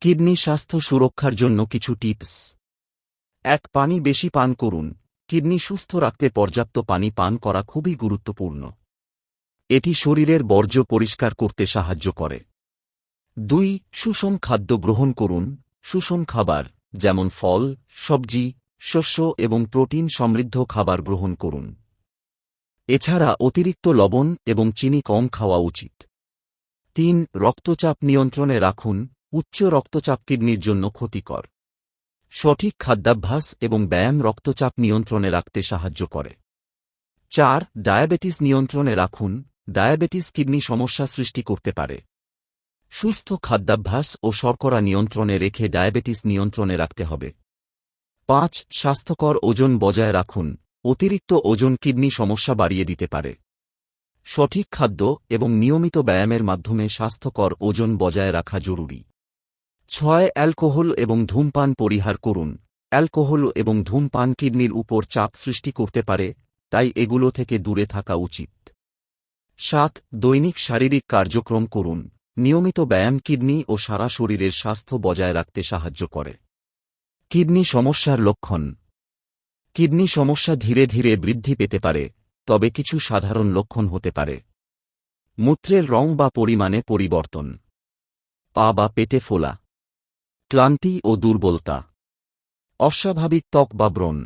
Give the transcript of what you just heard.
Kidney স্বাস্থ্য সুরক্ষার জন্য কিছু টিপস। এক, পানি বেশি পান করুন। কিডনি সুস্থ রাখতে পর্যাপ্ত পানি পান করা খুবই গুরুত্বপূর্ণ। এটি শরীরের বর্জ্য পরিষ্কার করতে সাহায্য করে। দুই, সুষম খাদ্য গ্রহণ করুন। সুষম খাবার, যেমন ফল, সবজি, শস্য এবং প্রোটিন সমৃদ্ধ খাবার গ্রহণ করুন। এছাড়া অতিরিক্ত লবণ এবং চিনি কম খাওয়া উচিত। তিন, রক্তচাপ নিয়ন্ত্রণে রাখুন। উচ্চ রক্তচাপ কিডনির জন্য ক্ষতিকর। সঠিক খাদ্যাভ্যাস এবং ব্যায়াম রক্তচাপ নিয়ন্ত্রণে রাখতে সাহায্য করে। চার, ডায়াবেটিস নিয়ন্ত্রণে রাখুন। ডায়াবেটিস কিডনি সমস্যা সৃষ্টি করতে পারে। সুস্থ খাদ্যাভ্যাস ও শর্করা নিয়ন্ত্রণে রেখে ডায়াবেটিস নিয়ন্ত্রণে রাখতে হবে। পাঁচ, স্বাস্থ্যকর ওজন বজায় রাখুন। অতিরিক্ত ওজন কিডনি সমস্যা বাড়িয়ে দিতে পারে। সঠিক খাদ্য এবং নিয়মিত ব্যায়ামের মাধ্যমে স্বাস্থ্যকর ওজন বজায় রাখা জরুরি। ছয়, অ্যালকোহল এবং ধূমপান পরিহার করুন। অ্যালকোহল এবং ধূমপান কিডনির উপর চাপ সৃষ্টি করতে পারে, তাই এগুলো থেকে দূরে থাকা উচিত। সাত, দৈনিক শারীরিক কার্যক্রম করুন। নিয়মিত ব্যায়াম কিডনি ও সারা শরীরের স্বাস্থ্য বজায় রাখতে সাহায্য করে। কিডনি সমস্যার লক্ষণ। কিডনি সমস্যা ধীরে ধীরে বৃদ্ধি পেতে পারে, তবে কিছু সাধারণ লক্ষণ হতে পারে। মূত্রের রং বা পরিমাণে পরিবর্তন। পা বা পেটে ফোলা। ক্লান্তি ও দুর্বলতা। অস্বাভাবিক ত্বক বা ব্রণ।